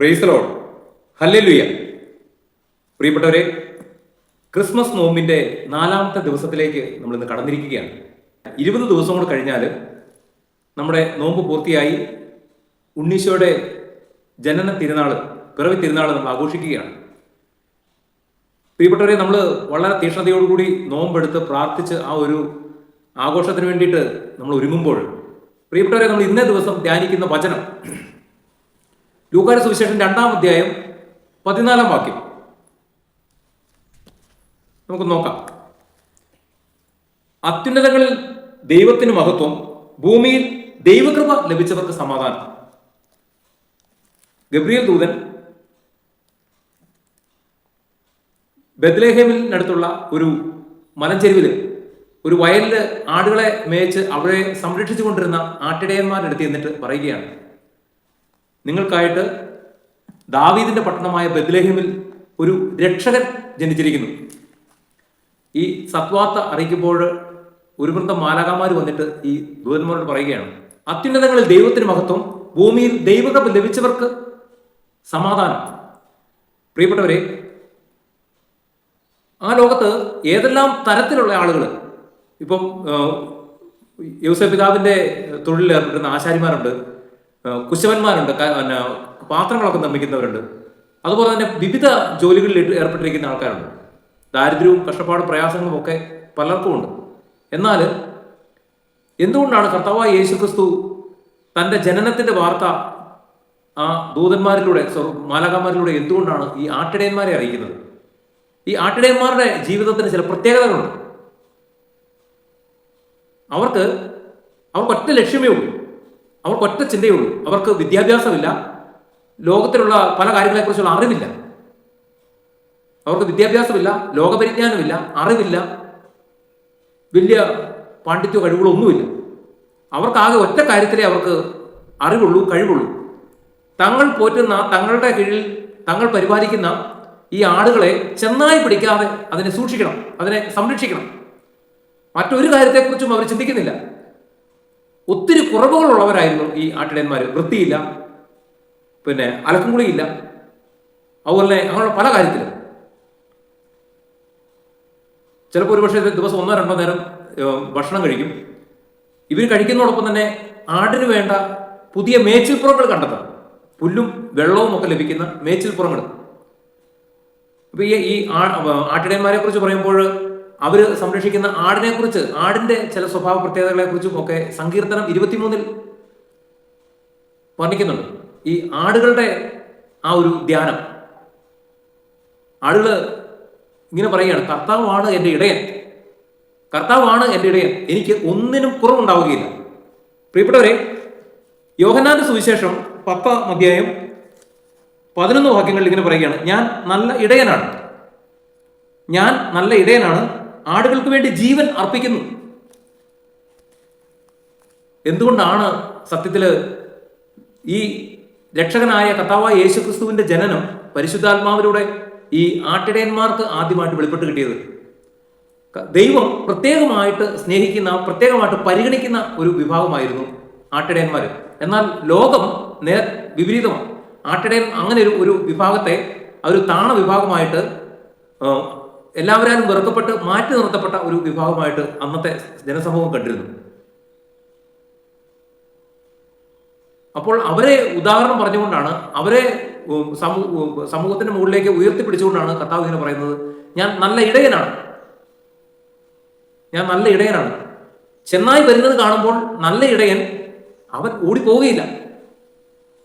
പ്രൈസലോ hallelujah പ്രിയപ്പെട്ടവരെ Christmas നോമ്പിന്റെ നാലാമത്തെ ദിവസത്തിലേക്ക് നമ്മൾ ഇന്ന് കടന്നിരിക്കുകയാണ്. ഇരുപത് ദിവസം കൂടെ കഴിഞ്ഞാൽ നമ്മുടെ നോമ്പ് പൂർത്തിയായി ഉണ്ണീശോയുടെ ജനന തിരുനാൾ പിറവി തിരുനാൾ നമ്മൾ ആഘോഷിക്കുകയാണ്. പ്രിയപ്പെട്ടവരെ നമ്മൾ വളരെ തീക്ഷ്ണതയോടുകൂടി നോമ്പെടുത്ത് പ്രാർത്ഥിച്ച് ആ ഒരു ആഘോഷത്തിന് വേണ്ടിയിട്ട് നമ്മൾ ഒരുങ്ങുമ്പോൾ പ്രിയപ്പെട്ടവരെ നമ്മൾ ഇന്നേ ദിവസം ധ്യാനിക്കുന്ന വചനം ലൂക്കാര സുവിശേഷം രണ്ടാം അധ്യായം പതിനാലാം വാക്യം. നമുക്ക് നോക്കാം. അത്യുന്നതങ്ങളിൽ ദൈവത്തിന് മഹത്വം ഭൂമിയിൽ ദൈവകൃപ ലഭിച്ചവർക്ക് സമാധാനം. ഗബ്രിയേൽ ദൂതൻ ബദ്ലേഹേമിനടുത്തുള്ള ഒരു മലഞ്ചെരുവിൽ ഒരു വയലിൽ ആടുകളെ മേയിച്ച് അവരെ സംരക്ഷിച്ചു കൊണ്ടിരുന്ന ആട്ടിടയന്മാരെടുത്ത് എന്നിട്ട് പറയുകയാണ്. നിങ്ങൾക്കായിട്ട് ദാവീദിന്റെ പട്ടണമായ ബദ്ലേഹിമിൽ ഒരു രക്ഷകൻ ജനിച്ചിരിക്കുന്നു. ഈ സത്വാർത്ത അറിയിക്കുമ്പോൾ ഒരു വൃന്ദം മാലാകാമാർ വന്നിട്ട് ഈ ദൂതന്മാരോട് പറയുകയാണ് അത്യുന്നതങ്ങളിൽ ദൈവത്തിന് മഹത്വം ഭൂമിയിൽ ദൈവകൃപ ലഭിച്ചവർക്ക് സമാധാനം. പ്രിയപ്പെട്ടവരെ ആ ലോകത്ത് ഏതെല്ലാം തരത്തിലുള്ള ആളുകൾ ഇപ്പം യൂസഫ് പിതാവിന്റെ തൊഴിലിൽ ഏർപ്പെട്ടിരുന്ന ആശാരിമാരുണ്ട് കുശവന്മാരുണ്ട്. പിന്നെ പാത്രങ്ങളൊക്കെ നിർമ്മിക്കുന്നവരുണ്ട്. അതുപോലെ തന്നെ വിവിധ ജോലികളിൽ ഏർപ്പെട്ടിരിക്കുന്ന ആൾക്കാരുണ്ട്. ദാരിദ്ര്യവും കഷ്ടപ്പാടും പ്രയാസങ്ങളും ഒക്കെ പലർക്കും ഉണ്ട്. എന്നാൽ എന്തുകൊണ്ടാണ് കർത്താവായ യേശുക്രിസ്തു തന്റെ ജനനത്തിന്റെ വാർത്ത ആ ദൂതന്മാരിലൂടെ മാലകാമാരിലൂടെ എന്തുകൊണ്ടാണ് ഈ ആട്ടിടയന്മാരെ അറിയിക്കുന്നത്? ഈ ആട്ടിടയന്മാരുടെ ജീവിതത്തിന് ചില പ്രത്യേകതകളുണ്ട്. അവർക്ക് അവർക്ക് ഒറ്റ ലക്ഷ്യമേ ഉള്ളൂ. അവർക്ക് ഒറ്റ ചിന്തയേ ഉള്ളൂ അവർക്ക് വിദ്യാഭ്യാസമില്ല. ലോകത്തിലുള്ള പല കാര്യങ്ങളെക്കുറിച്ചുള്ള അറിവില്ല. അവർക്ക് വിദ്യാഭ്യാസമില്ല ലോകപരിജ്ഞാനമില്ല അറിവില്ല. വലിയ പാണ്ഡിത്യ കഴിവുകളൊന്നുമില്ല. അവർക്കാകെ ഒറ്റ കാര്യത്തിലേ അവർക്ക് അറിവുള്ളൂ കഴിവുള്ളൂ. തങ്ങൾ പോറ്റുന്ന തങ്ങളുടെ കീഴിൽ തങ്ങൾ പരിപാലിക്കുന്ന ഈ ആടുകളെ ചെന്നായി പിടിക്കാതെ അതിനെ സൂക്ഷിക്കണം അതിനെ സംരക്ഷിക്കണം. മറ്റൊരു കാര്യത്തെക്കുറിച്ചും അവർ ചിന്തിക്കുന്നില്ല. ഒത്തിരി കുറവുകളുള്ളവരായിരുന്നു ഈ ആട്ടിടയന്മാർ വൃത്തിയില്ല പിന്നെ അലക്കുംകുളിയില്ല അതുപോലെ അങ്ങനെ പല കാര്യത്തിലും. ചിലപ്പോൾ ഒരു പക്ഷേ ദിവസം ഒന്നോ രണ്ടോ നേരം ഭക്ഷണം കഴിക്കും. ഇവർ കഴിക്കുന്നതോടൊപ്പം തന്നെ ആടിന് വേണ്ട പുതിയ മേച്ചിൽപ്പുറങ്ങൾ കണ്ടെത്തണം. പുല്ലും വെള്ളവും ഒക്കെ ലഭിക്കുന്ന മേച്ചിൽപ്പുറങ്ങൾ. അപ്പൊ ഈ ഈ ആട്ടിടയന്മാരെ കുറിച്ച് പറയുമ്പോൾ അവർ സംരക്ഷിക്കുന്ന ആടിനെ കുറിച്ച് ആടിന്റെ ചില സ്വഭാവ പ്രത്യേകതകളെ കുറിച്ചും ഒക്കെ സങ്കീർത്തനം ഇരുപത്തിമൂന്നിൽ വർണിക്കുന്നുണ്ട്. ഈ ആടുകളുടെ ആ ഒരു ധ്യാനം. ആടുകൾ ഇങ്ങനെ പറയുകയാണ് കർത്താവാണ് എന്റെ ഇടയൻ. കർത്താവാണ് എന്റെ ഇടയൻ. എനിക്ക് ഒന്നിനും കുറവുണ്ടാവുകയില്ല. പ്രിയപ്പെട്ടവരെ യോഹനാന്റെ സുവിശേഷം പത്താം അധ്യായം പതിനൊന്ന് വാക്യങ്ങളിൽ ഇങ്ങനെ പറയുകയാണ് ഞാൻ നല്ല ഇടയനാണ്. ഞാൻ നല്ല ഇടയനാണ്. ആടുകൾക്ക് വേണ്ടി ജീവൻ അർപ്പിക്കുന്നു. എന്തുകൊണ്ടാണ് സത്യത്തിൽ ഈ രക്ഷകനായ കർത്താവായ യേശുക്രിസ്തുവിന്റെ ജനനം പരിശുദ്ധാത്മാവിലൂടെ ഈ ആട്ടിടയന്മാർക്ക് ആദ്യമായിട്ട് വെളിപ്പെട്ട് കിട്ടിയത്? ദൈവം പ്രത്യേകമായിട്ട് സ്നേഹിക്കുന്ന പ്രത്യേകമായിട്ട് പരിഗണിക്കുന്ന ഒരു വിഭാഗമായിരുന്നു ആട്ടിടയന്മാർ എന്നാൽ ലോകം നേർ വിപരീതമാണ്. ആട്ടിടയൻ അങ്ങനെ ഒരു ഒരു വിഭാഗത്തെ ഒരു താണ വിഭാഗമായിട്ട് എല്ലാവരും വെറുക്കപ്പെട്ട് മാറ്റി നിർത്തപ്പെട്ട ഒരു വിഭാഗമായിട്ട് അന്നത്തെ ജനസമൂഹം കണ്ടിരുന്നു. അപ്പോൾ അവരെ ഉദാഹരണം പറഞ്ഞുകൊണ്ടാണ് അവരെ സമൂഹത്തിന്റെ മുകളിലേക്ക് ഉയർത്തിപ്പിടിച്ചുകൊണ്ടാണ് കർത്താവ് ഇങ്ങനെ പറയുന്നത്. ഞാൻ നല്ല ഇടയനാണ്. ഞാൻ നല്ല ഇടയനാണ്. ചെന്നായി വരുന്നത് കാണുമ്പോൾ നല്ല ഇടയൻ അവൻ ഓടിപ്പോവുകയില്ല.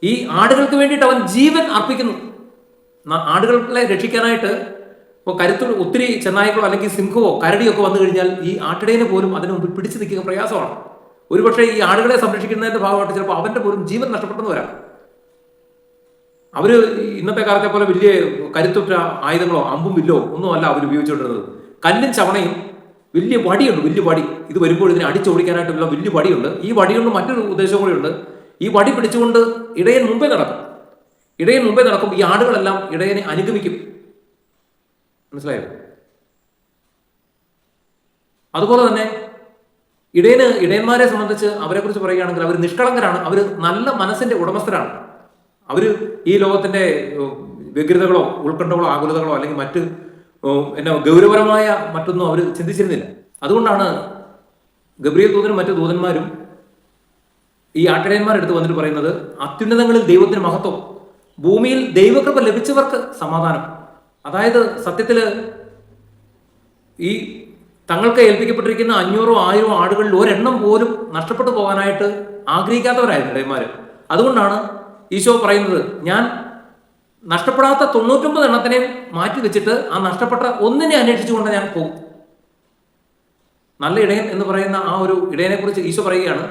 ഈ ആടുകൾക്ക് വേണ്ടിയിട്ട് അവൻ ജീവൻ അർപ്പിക്കുന്നു. ആടുകളെ രക്ഷിക്കാനായിട്ട് ഇപ്പോൾ കരുത്തുള്ള ഒത്തിരി ചെന്നായ്ക്കളോ അല്ലെങ്കിൽ സിംഹമോ കരടിയോ ഒക്കെ വന്നു കഴിഞ്ഞാൽ ഈ ആട്ടിടേനെ പോലും അതിനു മുമ്പിൽ പിടിച്ചു നിൽക്കുക പ്രയാസമാണ്. ഒരുപക്ഷെ ഈ ആടുകളെ സംരക്ഷിക്കുന്നതിന്റെ ഭാഗമായിട്ട് ചിലപ്പോൾ അവന്റെ പോലും ജീവൻ നഷ്ടപ്പെട്ടെന്ന് വരാം. അവർ ഇന്നത്തെ കാലത്തെ പോലെ വലിയ കരുത്തുറ്റ ആയുധങ്ങളോ അമ്പും വില്ലോ ഒന്നും അല്ല അവർ ഉപയോഗിച്ചുകൊണ്ടിരുന്നത്. കല്ലും ചവണയും വലിയ വടിയുണ്ട് വലിയ വടി. ഇത് വരുമ്പോൾ ഇതിനെ അടിച്ചോടിക്കാനായിട്ടുള്ള വലിയ വടിയുണ്ട്. ഈ വടികൊണ്ട് മറ്റൊരു ഉദ്ദേശം കൂടിയുണ്ട്. ഈ വടി പിടിച്ചുകൊണ്ട് ഇടയൻ മുമ്പേ നടക്കും. ഇടയൻ മുമ്പേ നടക്കും ഈ ആടുകളെല്ലാം ഇടയനെ അനുഗമിക്കും. മനസ്സിലായോ? അതുപോലെ തന്നെ ഇടയന് ഇടയന്മാരെ സംബന്ധിച്ച് അവരെ കുറിച്ച് പറയുകയാണെങ്കിൽ അവർ നിഷ്കളങ്കരാണ്. അവർ നല്ല മനസ്സിന്റെ ഉടമസ്ഥരാണ്. അവർ ഈ ലോകത്തിന്റെ വ്യഗ്രതകളോ ഉത്കണ്ഠകളോ ആകുലതകളോ അല്ലെങ്കിൽ മറ്റ് എന്നാ ഗൗരവപരമായ മറ്റൊന്നും അവർ ചിന്തിച്ചിരുന്നില്ല. അതുകൊണ്ടാണ് ഗബ്രിയേൽ ദൂതനും മറ്റു ദൂതന്മാരും ഈ ആട്ടിടയന്മാരെടുത്ത് വന്നിട്ട് പറയുന്നത് അത്യുന്നതങ്ങളിൽ ദൈവത്തിന് മഹത്വം. ഭൂമിയിൽ ദൈവകൃപ ലഭിച്ചവർക്ക് സമാധാനം. അതായത് സത്യത്തിൽ ഈ തങ്ങൾക്ക് ഏൽപ്പിക്കപ്പെട്ടിരിക്കുന്ന അഞ്ഞൂറോ ആയിരോ ആടുകളിൽ ഒരെണ്ണം പോലും നഷ്ടപ്പെട്ടു പോകാനായിട്ട് ആഗ്രഹിക്കാത്തവരായിരുന്നു ഇടയന്മാർ അതുകൊണ്ടാണ് ഈശോ പറയുന്നത് ഞാൻ നഷ്ടപ്പെടാത്ത തൊണ്ണൂറ്റൊമ്പത് എണ്ണത്തിനെ മാറ്റി വെച്ചിട്ട് ആ നഷ്ടപ്പെട്ട ഒന്നിനെ അന്വേഷിച്ചുകൊണ്ട് ഞാൻ പോകും. നല്ല ഇടയൻ എന്ന് പറയുന്ന ആ ഒരു ഇടയനെ കുറിച്ച് ഈശോ പറയുകയാണ്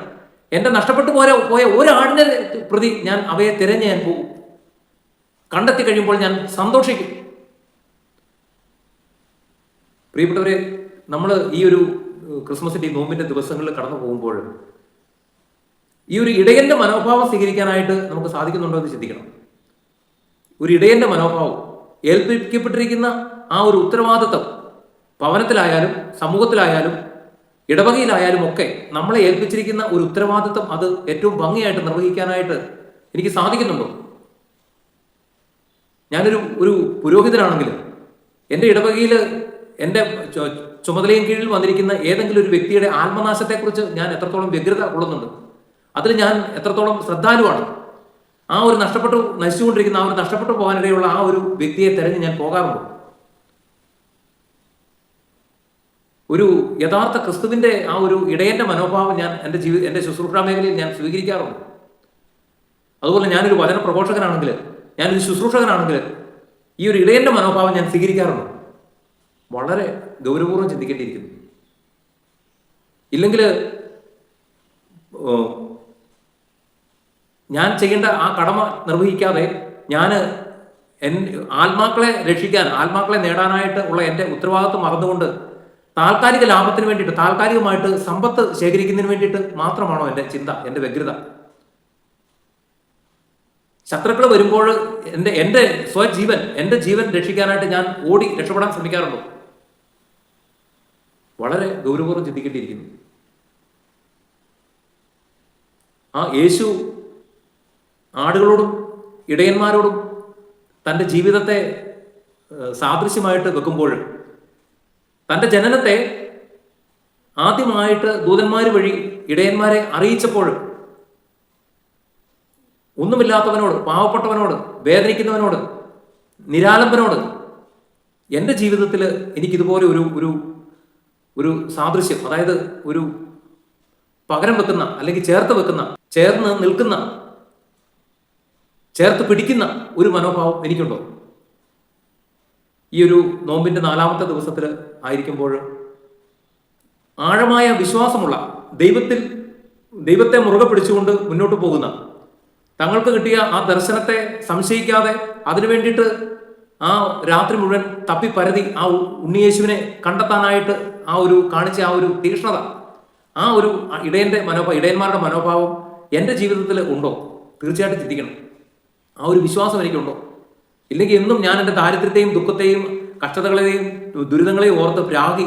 എന്റെ നഷ്ടപ്പെട്ടു പോയ പോയ ഒരാടിനെ പ്രതി ഞാൻ അവയെ തിരഞ്ഞ് ഞാൻ പോകും. കണ്ടെത്തി കഴിയുമ്പോൾ ഞാൻ സന്തോഷിക്കും. പ്രിയപ്പെട്ടവരെ നമ്മൾ ഈ ഒരു ക്രിസ്മസിന്റെ ഈ നോമ്പിന്റെ ദിവസങ്ങളിൽ കടന്നു പോകുമ്പോൾ ഈ ഒരു ഇടയന്റെ മനോഭാവം സ്വീകരിക്കാനായിട്ട് നമുക്ക് സാധിക്കുന്നുണ്ടോ എന്ന് ചിന്തിക്കണം. ഒരു ഇടയന്റെ മനോഭാവം ഏൽപ്പിക്കപ്പെട്ടിരിക്കുന്ന ആ ഒരു ഉത്തരവാദിത്വം ഭവനത്തിലായാലും സമൂഹത്തിലായാലും ഇടവകയിലായാലും ഒക്കെ നമ്മളെ ഏൽപ്പിച്ചിരിക്കുന്ന ഒരു ഉത്തരവാദിത്വം അത് ഏറ്റവും ഭംഗിയായിട്ട് നിർവഹിക്കാനായിട്ട് എനിക്ക് സാധിക്കുന്നുണ്ടോ? ഞാനൊരു ഒരു പുരോഹിതനാണെങ്കിലും എന്റെ ഇടവകയിൽ എന്റെ ചുമതലയും കീഴിൽ വന്നിരിക്കുന്ന ഏതെങ്കിലും ഒരു വ്യക്തിയുടെ ആത്മനാശത്തെക്കുറിച്ച് ഞാൻ എത്രത്തോളം വ്യഗ്രത കൊള്ളുന്നുണ്ട്? അതിൽ ഞാൻ എത്രത്തോളം ശ്രദ്ധാലുവാണ്? ആ ഒരു നഷ്ടപ്പെട്ടു നശിച്ചുകൊണ്ടിരിക്കുന്ന ആ ഒരു നഷ്ടപ്പെട്ടു പോകാനിടയുള്ള ആ ഒരു വ്യക്തിയെ തെരഞ്ഞ് ഞാൻ പോകാറുണ്ട്. ഒരു യഥാർത്ഥ ക്രിസ്തുവിന്റെ ആ ഒരു ഇടയന്റെ മനോഭാവം ഞാൻ എന്റെ ജീവിത എന്റെ ശുശ്രൂഷാ മേഖലയിൽ ഞാൻ സ്വീകരിക്കാറുണ്ട്. അതുപോലെ ഞാനൊരു വചന പ്രഘോഷകനാണെങ്കിൽ ഞാനൊരു ശുശ്രൂഷകനാണെങ്കിൽ ഈ ഒരു ഇടയന്റെ മനോഭാവം ഞാൻ സ്വീകരിക്കാറുണ്ട്. വളരെ ഗൗരവപൂർവം ചിന്തിക്കേണ്ടിയിരിക്കുന്നു. ഇല്ലെങ്കിൽ ഞാൻ ചെയ്യേണ്ട ആ കടമ നിർവഹിക്കാതെ ഞാൻ എൻ ആത്മാക്കളെ രക്ഷിക്കാൻ ആത്മാക്കളെ നേടാനായിട്ട് ഉള്ള എന്റെ ഉത്തരവാദിത്വം മറന്നുകൊണ്ട് താൽക്കാലിക ലാഭത്തിന് വേണ്ടിയിട്ട് താൽക്കാലികമായിട്ട് സമ്പത്ത് ശേഖരിക്കുന്നതിന് വേണ്ടിയിട്ട് മാത്രമാണോ എന്റെ ചിന്ത എന്റെ വ്യഗ്രത? ശത്രുക്കൾ വരുമ്പോൾ എന്റെ എന്റെ സ്വജീവൻ എന്റെ ജീവൻ രക്ഷിക്കാനായിട്ട് ഞാൻ ഓടി രക്ഷപ്പെടാൻ ശ്രമിക്കാറുണ്ടോ വളരെ ഗൗരവപൂർവം ചിന്തിക്കേണ്ടിയിരിക്കുന്നു. ആ യേശു ആടുകളോടും ഇടയന്മാരോടും തന്റെ ജീവിതത്തെ സാദൃശ്യമായിട്ട് വെക്കുമ്പോൾ തന്റെ ജനനത്തെ ആദ്യമായിട്ട് ദൂതന്മാർ വഴി ഇടയന്മാരെ അറിയിച്ചപ്പോൾ ഒന്നുമില്ലാത്തവനോട് പാവപ്പെട്ടവനോട് വേദനിക്കുന്നവനോട് നിരാലംബനോട് എന്റെ ജീവിതത്തിൽ എനിക്കിതുപോലെ ഒരു ഒരു ഒരു സാദൃശ്യം അതായത് ഒരു പകരം വെക്കുന്ന അല്ലെങ്കിൽ ചേർത്ത് വെക്കുന്ന ചേർന്ന് നിൽക്കുന്ന ചേർത്ത് പിടിക്കുന്ന ഒരു മനോഭാവം എനിക്കുണ്ടോ? ഈ ഒരു നോമ്പിന്റെ നാലാമത്തെ ദിവസത്തിൽ ആയിരിക്കുമ്പോൾ ആഴമായ വിശ്വാസമുള്ള ദൈവത്തിൽ ദൈവത്തെ മുറുകെ പിടിച്ചുകൊണ്ട് മുന്നോട്ട് പോകുന്ന തങ്ങൾക്ക് കിട്ടിയ ആ ദർശനത്തെ സംശയിക്കാതെ അതിനു വേണ്ടിയിട്ട് ആ രാത്രി മുഴുവൻ തപ്പി പരതി ആ ഉണ്ണിയേശുവിനെ കണ്ടെത്താനായിട്ട് ആ ഒരു കാണിച്ച ആ ഒരു തീക്ഷ്ണത ആ ഒരു ഇടയന്റെ മനോഭാവം ഇടയന്മാരുടെ മനോഭാവം എന്റെ ജീവിതത്തിൽ ഉണ്ടോ? തീർച്ചയായിട്ടും ചിന്തിക്കണം. ആ ഒരു വിശ്വാസം എനിക്കുണ്ടോ? ഇല്ലെങ്കിൽ എന്നും ഞാൻ എന്റെ ദാരിദ്ര്യത്തെയും ദുഃഖത്തെയും കഷ്ടതകളെയും ദുരിതങ്ങളെയും ഓർത്ത് പ്രാഗി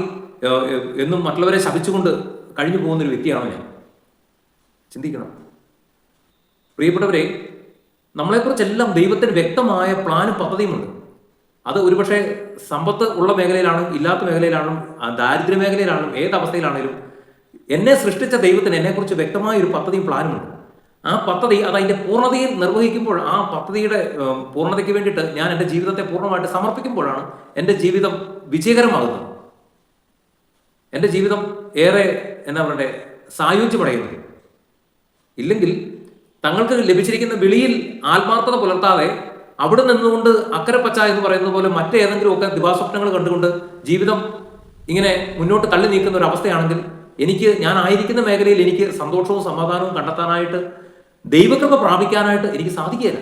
എന്നും മറ്റുള്ളവരെ ശപിച്ചുകൊണ്ട് കഴിഞ്ഞു പോകുന്നൊരു വ്യക്തിയാണോ ഞാൻ? ചിന്തിക്കണം. പ്രിയപ്പെട്ടവരെ നമ്മളെക്കുറിച്ചെല്ലാം ദൈവത്തിന് വ്യക്തമായ പ്ലാനും പദ്ധതിയുമുണ്ട്. അത് ഒരുപക്ഷെ സമ്പത്ത് ഉള്ള മേഖലയിലാണ് ഇല്ലാത്ത മേഖലയിലാണ് ദാരിദ്ര്യ മേഖലയിലാണ് ഏത് അവസ്ഥയിലാണെങ്കിലും എന്നെ സൃഷ്ടിച്ച ദൈവത്തിന് എന്നെക്കുറിച്ച് വ്യക്തമായ ഒരു പദ്ധതിയും പ്ലാനുമുണ്ട്. ആ പദ്ധതി അത് അതിന്റെ പൂർണതയിൽ നിർവഹിക്കുമ്പോൾ ആ പദ്ധതിയുടെ പൂർണതയ്ക്ക് വേണ്ടിയിട്ട് ഞാൻ എന്റെ ജീവിതത്തെ പൂർണമായിട്ട് സമർപ്പിക്കുമ്പോഴാണ് എന്റെ ജീവിതം വിജയകരമാകുന്നത്. എന്റെ ജീവിതം ഏറെ എന്താ പറയണ്ടേ സായുജ്യമടയുന്നത്. ഇല്ലെങ്കിൽ തങ്ങൾക്ക് ലഭിച്ചിരിക്കുന്ന വിളിയിൽ ആത്മാർത്ഥത പുലർത്താതെ അവിടെ നിന്നുകൊണ്ട് അക്കരെ പച്ച എന്ന് പറയുന്നത് പോലെ മറ്റേതെങ്കിലും ഒക്കെ ദിവാസ്വപ്നങ്ങൾ കണ്ടുകൊണ്ട് ജീവിതം ഇങ്ങനെ മുന്നോട്ട് തള്ളി നീക്കുന്ന ഒരു അവസ്ഥയാണെങ്കിൽ എനിക്ക് ഞാൻ ആയിരിക്കുന്ന മേഖലയിൽ എനിക്ക് സന്തോഷവും സമാധാനവും കണ്ടെത്താനായിട്ട് ദൈവകൃപ പ്രാപിക്കാനായിട്ട് എനിക്ക് സാധിക്കുകയില്ല.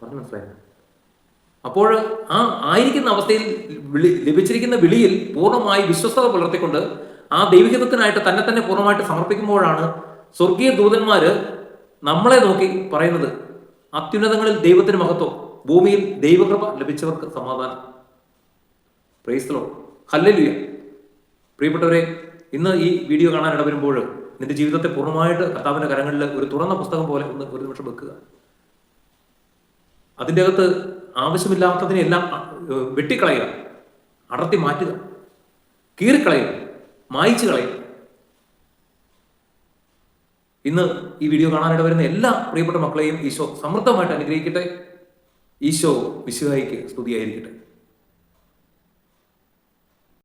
പറഞ്ഞു മനസ്സിലായി? അപ്പോൾ ആ ആയിരിക്കുന്ന അവസ്ഥയിൽ ലഭിച്ചിരിക്കുന്ന വിളിയിൽ പൂർണമായി വിശ്വസ്തത പുലർത്തിക്കൊണ്ട് ആ ദൈവഹിതത്തിനായിട്ട് തന്നെ തന്നെ പൂർണമായിട്ട് സമർപ്പിക്കുമ്പോഴാണ് സ്വർഗീയ ദൂതന്മാര് നമ്മളെ നോക്കി പറയുന്നത് അത്യുന്നതങ്ങളിൽ ദൈവത്തിന് മഹത്വം. ഭൂമിയിൽ ദൈവകൃപ ലഭിച്ചവർക്ക് സമാധാനം. പ്രൈസ്തലോ ഹല്ലലുയ പ്രിയപ്പെട്ടവരെ ഇന്ന് ഈ വീഡിയോ കാണാൻ ഇടവരുമ്പോൾ നിന്റെ ജീവിതത്തെ പൂർണമായിട്ട് കർത്താവിന്റെ കരങ്ങളിൽ ഒരു തുറന്ന പുസ്തകം പോലെ ഒന്ന് ഒരു നിമിഷം വെക്കുക. അതിന്റെ അകത്ത് ആവശ്യമില്ലാത്തതിനെല്ലാം വെട്ടിക്കളയുക അടർത്തി മാറ്റുക കീറിക്കളയുക മായിച്ചു കളയുക. ഇന്ന് ഈ വീഡിയോ കാണാനായിട്ട് വരുന്ന എല്ലാ പ്രിയപ്പെട്ട മക്കളെയും ഈശോ സമൃദ്ധമായിട്ട് അനുഗ്രഹിക്കട്ടെ. ഈശോ വിശുഹായിക്ക് സ്തുതിയായിരിക്കട്ടെ.